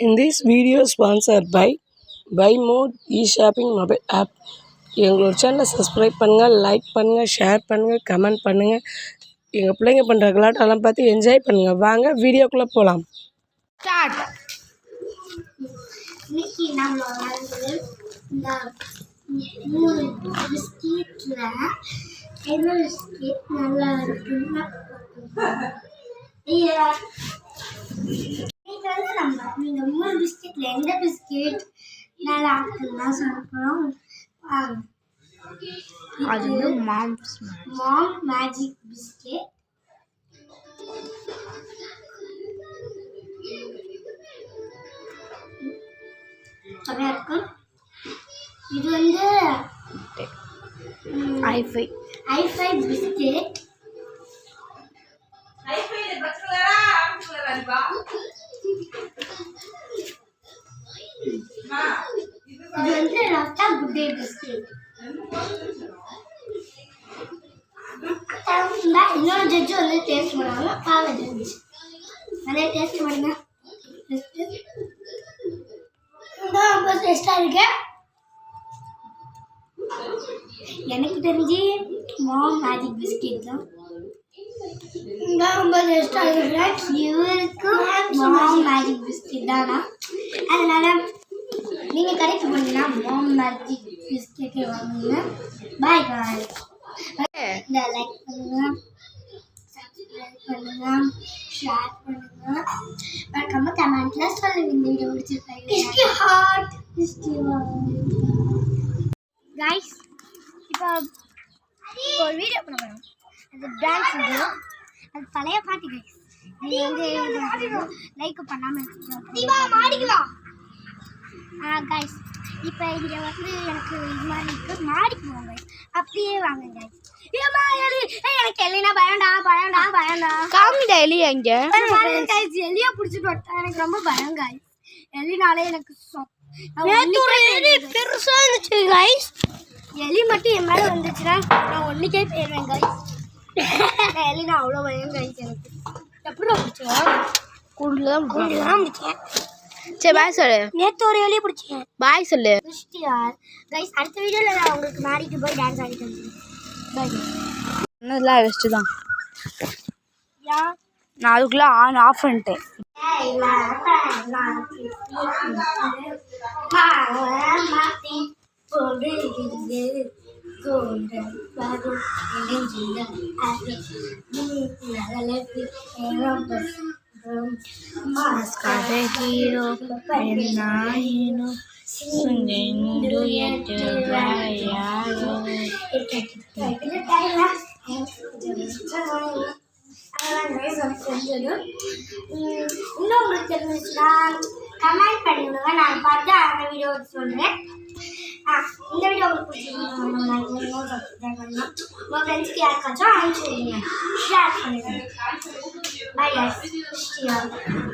In this video sponsored by Buy More e-shopping mobile app. எங்களோட சேனலை subscribe பண்ணுங்கள் like பண்ணுங்கள் ஷேர் பண்ணுங்கள் கமெண்ட் பண்ணுங்கள் எங்கள் பிள்ளைங்க பண்ணுற கலாட்டெல்லாம் பார்த்து என்ஜாய் பண்ணுங்கள் வாங்க வீடியோக்குள்ளே போகலாம் ஸ்டார்ட் இன்னைக்கு நம்ம வந்து இந்த மூணு பிஸ்கெட்டில் எந்த பிஸ்கெட் நல்லா இருக்குன்னு இந்த மூணு பிஸ்கெட்டில் எந்த பிஸ்கெட் நல்லா இருக்குன்னா சாப்பிட்றோம் அது வந்து மாம்ஸ் மாம் மேஜிக் பிஸ்கெட் செமையாக இருக்கும் இது வந்து ஐஃபை ஐஃபை பிஸ்கெட். இது குட் டே பிஸ்கெட் இன்னொரு ஜட்ஜு வந்து டேஸ்ட் பண்ணாங்க பாவை ஜட்ஜ் நிறைய டேஸ்ட் பண்ணுங்க இதான் ரொம்ப டேஸ்டாக இருக்கு எனக்கு தெரிஞ்சு மாம் மேஜிக் பிஸ்கெட் தான் ரொம்ப டேஸ்டாக இருக்கு இவருக்கு மாம் மேஜிக் பிஸ்கெட் தானா அதனால நீங்கள் கடைக்கு போனீங்கன்னா மாம் மேஜிக் பிஸ்கெட்டே வாங்குங்க பாய் பாய் இந்த லைக் பண்ணுங்க சப்ஸ்கிரைப் பண்ணுங்க ஷேர் பண்ணுங்க. மறக்காம கமெண்ட்ல சொல்லுங்க இந்த வீடியோ பிடிச்சிருக்காங்க ஹார்ட் கைஸ் இப்போ ஒரு வீடியோ பண்ண போகிறோம் அது டான்ஸ் வீடியோ அது பழைய பாட்டு கைஸ் நீங்கள் வந்து லைக் பண்ணாமல் மாடிக்கலாம் கைஸ் இப்போ இங்கே வந்து எனக்கு இது மாதிரி இருக்கு. மாடிக்கு போங்க guys. அப்படியே வாங்க கைஸ் ஏமா எலி எனக்கு எலினா பயம்டா பயம்டா பயம்டா. காமிடா எலியா இங்க? கைஸ் எலிய பிடிச்சிட்டு வட்டா எனக்கு ரொம்ப பயம் கைஸ் எலினாலே எனக்கு எலி. பெருசா இருந்துச்சு கைஸ் எலி மட்டும் என் மேல வந்துச்சுன்னா நான் ஒன்றுக்கே போயிடுவேன் கைஸ் எலினா அவ்வளோ பயம் கைஸ் எனக்கு. எப்படி பிடிச்சோம் பிடிக்கும். தான் பிடிச்சேன். சரி பாய் சொல்லு நேற்று ஒரு எலியை பிடிச்சேன் பாய் சொல்லு கிறிஸ்டியார் கைஸ் அடுத்த வீடியோவில் நான் உங்களுக்கு மாடிக்கு போய் டான்ஸ் ஆடிட்டு வந்துடுறேன் பாய் அதெல்லாம் வெஸ்ட்டு தான் யா நான் அதுக்குள்ள ஆன் ஆஃப் பண்ணிட்டேன் ஹீரோ பெண்ணாயினும் சுங்கெண்டு எட்டுவாயாரோ இன்னும் உங்களுக்கு தெரிஞ்சிச்சுன்னா கமெண்ட் பண்ணி நான் பார்த்து அந்த வீடியோ சொல்கிறேன் இந்த வீடியோ உங்களுக்கு பிடிச்சிருந்தா உங்கள் ஃப்ரெண்ட்ஸ்க்கு யாருக்காச்சும் அனுப்பிச்சு ஷேர் பண்ணுங்க பை